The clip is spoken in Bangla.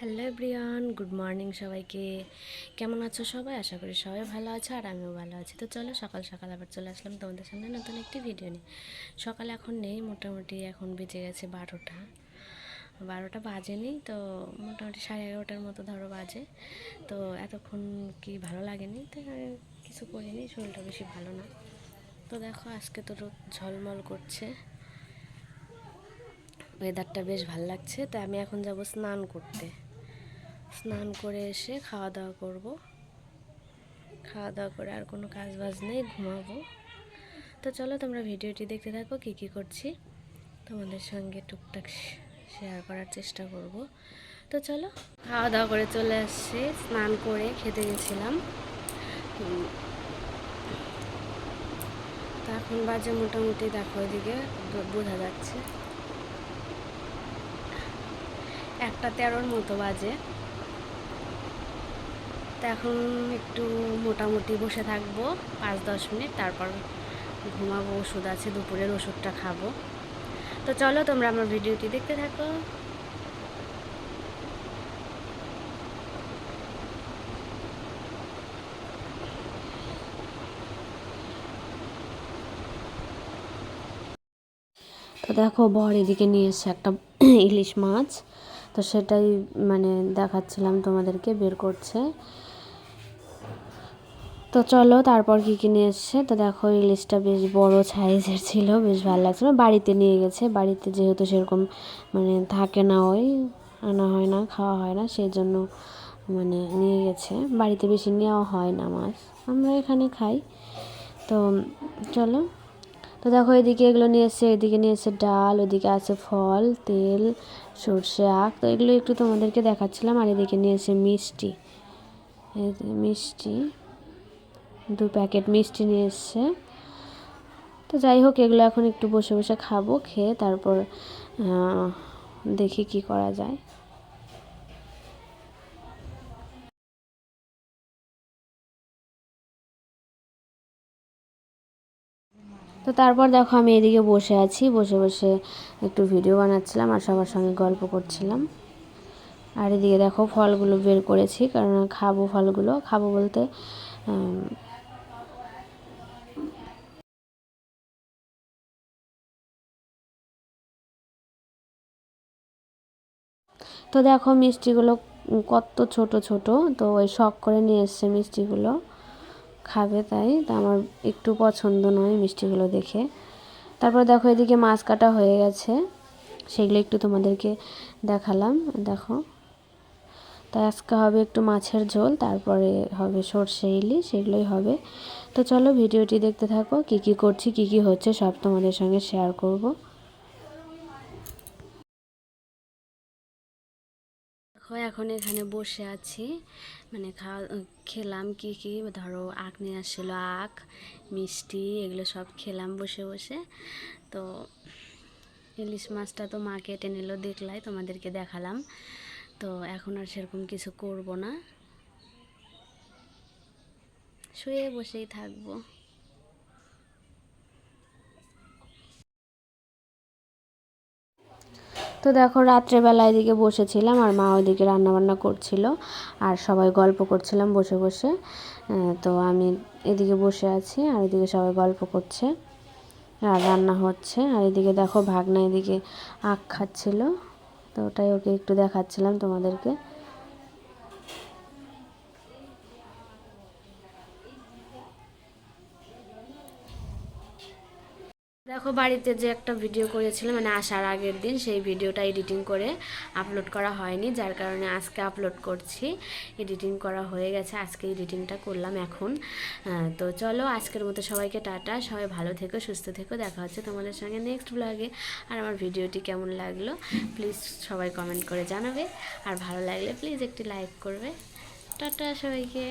হ্যালো এভরিওয়ান, গুড মর্নিং সবাইকে। কেমন আছো সবাই? আশা করি সবাই ভালো আছে আর আমিও ভালো আছি। তো চলো সকাল সকাল আবার চলে আসলাম তোমাদের সামনে নতুন একটি ভিডিও নিয়ে। সকাল এখন নেই, মোটামুটি এখন বেজে গেছে বারোটা। বারোটা বাজেনি তো মোটামুটি সাড়ে এগারোটার মতো ধরো বাজে। তো এতক্ষণ কি ভালো লাগেনি? তো কিছু করিনি, শরীরটা বেশি ভালো না। তো দেখো আজকে তো রোদ ঝলমল করছে। ওয়েদারটা বেশ ভালো লাগছে, তো আমি এখন যাব স্নান করতে। স্নান করে এসে খাওয়া দাওয়া করব। খাওয়া দাওয়া করে আর কোনো কাজ বাজ নেই, ঘুমাবো। তো চলো তোমরা ভিডিওটি দেখতে থাকো, কী কী করছি। তোমাদের সঙ্গে টুকটাক শেয়ার করার চেষ্টা করব। তো চলো খাওয়া দাওয়া করে চলে আসছি স্নান করে খেতে গেছিলাম। তো এখন বাজে মোটামুটি, দেখো ওইদিকে বোঝা যাচ্ছে। একটা তেরোর মতো বাজে। তো এখন একটু মোটামুটি বসে থাকব পাঁচ দশ মিনিট, তারপর ঘুমাবো, ওষুধ আছে, দুপুরের ওষুধটা খাব। তো চলো তোমরা আমার ভিডিওটি দেখতে থাকো। তো দেখো, বর এদিকে নিয়ে এসছে একটা ইলিশ মাছ। তো সেটাই মানে দেখাচ্ছিলাম তোমাদেরকে, বের করছে। তো চলো তারপর কী কী নিয়ে এসছে? তো দেখো ইলিশটা বেশ বড় সাইজের ছিল, বেশ ভালো লাগছিল বাড়িতে নিয়ে গেছে, বাড়িতে যেহেতু সেরকম মানে থাকে না ওই, আনা হয় না, খাওয়া হয় না সেই জন্য মানে নিয়ে গেছে। বাড়িতে বেশি নেওয়া হয় না মাছ, আমরা এখানে খাই। তো চলো। তো দেখো, এদিকে এগুলো নিয়ে এসছে, এদিকে নিয়ে এসছে ডাল, ওদিকে আছে ফল, তেল, সর্ষে, আখ। তো এগুলো একটু তোমাদেরকে দেখাচ্ছিলাম, আর এদিকে নিয়ে এসে মিষ্টি। মিষ্টি। দু প্যাকেট মিষ্টি নিয়ে এসছে। তো যাই হোক, এগুলো এখন একটু বসে বসে খাব, খেয়ে তারপর দেখি কি করা যায়। তো তারপর দেখো আমি এদিকে বসে আছি, বসে বসে একটু ভিডিও বানাচ্ছিলাম আর সবার সঙ্গে গল্প করছিলাম। আর এদিকে দেখো ফলগুলো বের করেছি, কারণ খাব ফলগুলো। খাব বলতে তো দেখো মিষ্টিগুলো কত ছোট ছোট, তো ওই শখ করে নিয়ে এসছে মিষ্টিগুলো। খাবে তাই, তো আমার একটু পছন্দ নয় মিষ্টিগুলো দেখে। তারপর দেখো এদিকে মাছ কাটা হয়ে গেছে, সেগুলো একটু তোমাদেরকে দেখালাম, দেখো। তাই আজকে হবে একটু মাছের ঝোল, তারপরে হবে সর্ষে ইলিশ সেগুলোই হবে। তো চলো ভিডিওটি দেখতে থাকো, কি কি করছি, কি কি হচ্ছে, সব তোমাদের সঙ্গে শেয়ার করব। দেখো এখন এখানে বসে আছি। মানে খাওয়া, খেলাম কি কি, ধরো আখ নিয়ে আসছিল, আখ, মিষ্টি, এগুলো সব খেলাম বসে বসে। তো ইলিশ মাছটা তো মা কেটে নিল দেখলাই, তোমাদেরকে দেখালাম। তো এখন আর সেরকম কিছু করব না। শুয়ে বসেই থাকব। তো দেখো, রাত্রেবেলা এদিকে বসেছিলাম আর মা ওইদিকে রান্নাবান্না করছিল আর সবাই গল্প করছিলাম বসে বসে। তো আমি এদিকে বসে আছি আর এদিকে সবাই গল্প করছে আর রান্না হচ্ছে। আর এদিকে দেখো, ভাগনা এদিকে আখ খাচ্ছিল। তো ওটাই ওকে একটু দেখাচ্ছিলাম তোমাদেরকে। দেখো, বাড়িতে যে একটা ভিডিও করেছিলাম মানে আসার আগের দিন, সেই ভিডিওটা এডিটিং করে আপলোড করা হয়নি, যার কারণে আজকে আপলোড করছি। এডিটিং করা হয়ে গেছে, আজকে এডিটিংটা করলাম এখন। তো চলো, আজকের মতো সবাইকে টাটা, সবাই ভালো থেকো, সুস্থ থেকো, দেখা হচ্ছে তোমাদের সঙ্গে নেক্সট ব্লগে আর আমার ভিডিওটি কেমন লাগল প্লিজ সবাই কমেন্ট করে জানাবে। আর ভালো লাগলে প্লিজ একটি লাইক করবে। টাটা সবাইকে।